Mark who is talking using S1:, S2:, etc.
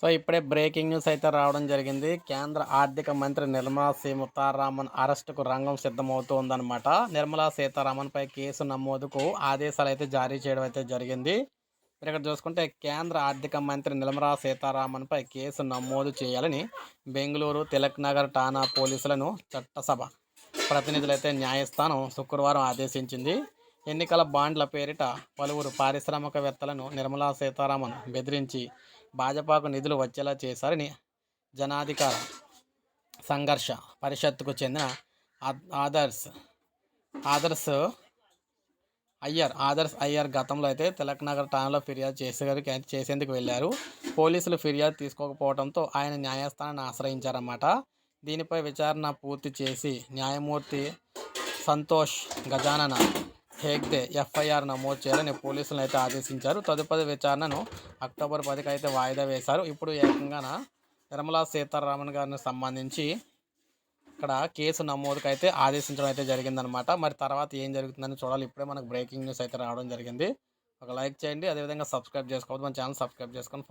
S1: So ఇప్పుడే breaking news అయితే రావడం జరిగింది. కేంద్ర ఆర్థిక మంత్రి నిర్మలా సీతారామన్ అరెస్టుకు రంగం సిద్ధమవుతోందనమాట నిర్మలా సీతారామన్ పై కేసు నమోదుకు ఆదేశాలు అయితే జారీ చేయడం అయితే జరిగింది. మీరు ఇక్కడ చూసుకుంటే కేంద్ర ఆర్థిక మంత్రి నిర్మలా సీతారామన్ పై కేసు నమోదు చేయాలని బెంగళూరు తిలక్ నగర్ ఠాణా పోలీసులను చట్టసభ ప్రతినిధులైతే న్యాయస్థానం శుక్రవారం ఆదేశించింది. ఎన్నికల బాండ్ల పేరిట పలువురు పారిశ్రామికవేత్తలను నిర్మలా సీతారామన్ బెదిరించి భాజపాకు నిధులు వచ్చేలా చేశారని జనాధికార సంఘర్ష పరిషత్తుకు చెందిన ఆదర్శ్ ఆదర్శ్ అయ్యర్ ఆదర్శ్ అయ్యర్ గతంలో అయితే తిలక్ నగర్ ఠాణాలో ఫిర్యాదు చేసేవారికి చేసేందుకు వెళ్ళారు. పోలీసులు ఫిర్యాదు తీసుకోకపోవడంతో ఆయన న్యాయస్థానాన్ని ఆశ్రయించారన్నమాట. దీనిపై విచారణ పూర్తి చేసి న్యాయమూర్తి సంతోష్ గజానన హేగ్డే ఎఫ్ఐఆర్ నమోదు చేయాలని పోలీసులను అయితే ఆదేశించారు. తదుపరి విచారణను అక్టోబర్ పదికి అయితే వాయిదా వేశారు. ఇప్పుడు ఏకంగా నిర్మలా సీతారామన్ గారిని సంబంధించి ఇక్కడ కేసు నమోదుకు అయితే ఆదేశించడం అయితే జరిగిందనమాట మరి తర్వాత ఏం జరుగుతుందని చూడాలి. ఇప్పుడే మనకు బ్రేకింగ్ న్యూస్ అయితే రావడం జరిగింది. ఒక లైక్ చేయండి. అదేవిధంగా సబ్స్క్రైబ్ చేసుకోవద్దు. మన ఛానల్ సబ్స్క్రైబ్ చేసుకొని